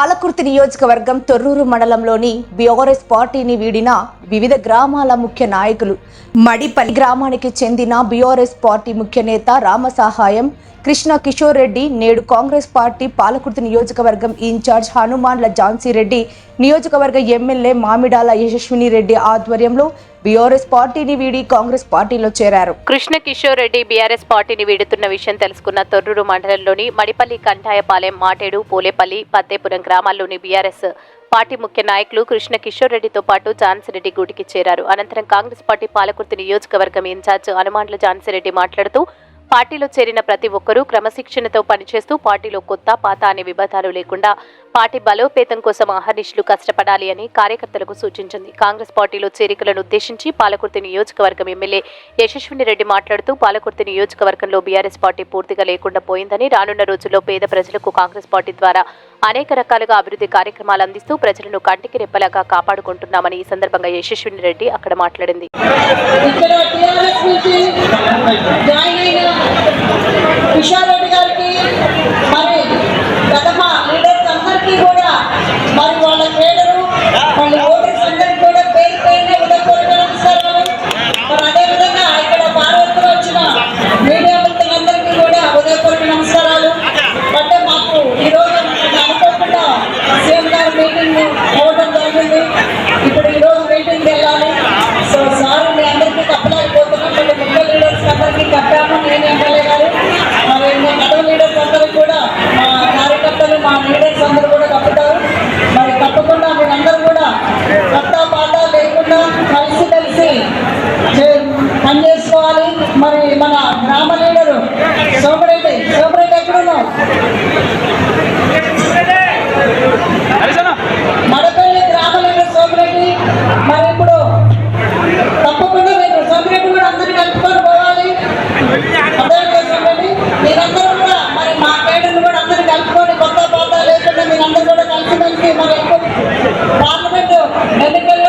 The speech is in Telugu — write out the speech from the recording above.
పాలకుర్తి నియోజకవర్గం తొర్రూరు మండలంలోని బీఆర్ఎస్ పార్టీని వీడిన వివిధ గ్రామాల ముఖ్య నాయకులు. మడిపల్లి గ్రామానికి చెందిన బీఆర్ఎస్ పార్టీ ముఖ్య నేత రామసహాయం కృష్ణ కిషోర్ రెడ్డి నేడు కాంగ్రెస్ పార్టీ పాలకుర్తి నియోజకవర్గం ఇన్ఛార్జ్ హనుమాన్ల ఝాన్సీ రెడ్డి నియోజకవర్గ ఎమ్మెల్యే మామిడాల యశస్విని రెడ్డి ఆధ్వర్యంలో బీఆర్ఎస్ పార్టీని వీడి కాంగ్రెస్ పార్టీలో చేరారు. కృష్ణ కిషోర్ రెడ్డి బీఆర్ఎస్ పార్టీని వీడుతున్న విషయం తెలుసుకున్న తొర్రూరు మండలంలోని మడిపల్లి కంఠాయపాలెం మాటేడు పోలేపల్లి పత్తేపురం గ్రామాల్లోని బీఆర్ఎస్ పార్టీ ముఖ్య నాయకులు కృష్ణ కిషోర్ రెడ్డితో పాటు ఝాన్సీరెడ్డి గూటికి చేరారు. అనంతరం కాంగ్రెస్ పార్టీ పాలకుర్తి నియోజకవర్గం ఇన్ఛార్జ్ హనుమాన్ల ఝాన్సీరెడ్డి మాట్లాడుతూ పార్టీలో చేరిన ప్రతి ఒక్కరూ క్రమశిక్షణతో పనిచేస్తూ పార్టీలో కొత్త పాత అనే విభేదాలు లేకుండా పార్టీ బలోపేతం కోసం అహర్నిశలు కష్టపడాలి అని కార్యకర్తలకు సూచించింది. కాంగ్రెస్ పార్టీలో చేరికలను ఉద్దేశించి పాలకుర్తి నియోజకవర్గం ఎమ్మెల్యే యశస్విని రెడ్డి మాట్లాడుతూ పాలకుర్తి నియోజకవర్గంలో బీఆర్ఎస్ పార్టీ పూర్తిగా లేకుండా పోయిందని రానున్న రోజుల్లో పేద ప్రజలకు కాంగ్రెస్ పార్టీ ద్వారా అనేక రకాలుగా అభివృద్ధి కార్యక్రమాలు అందిస్తూ ప్రజలను కంటికి రెప్పలాగా కాపాడుకుంటున్నామని ఈ సందర్భంగా యశస్విని రెడ్డి అక్కడ మాట్లాడింది. আপনার ఆనందం ఎన్నికలు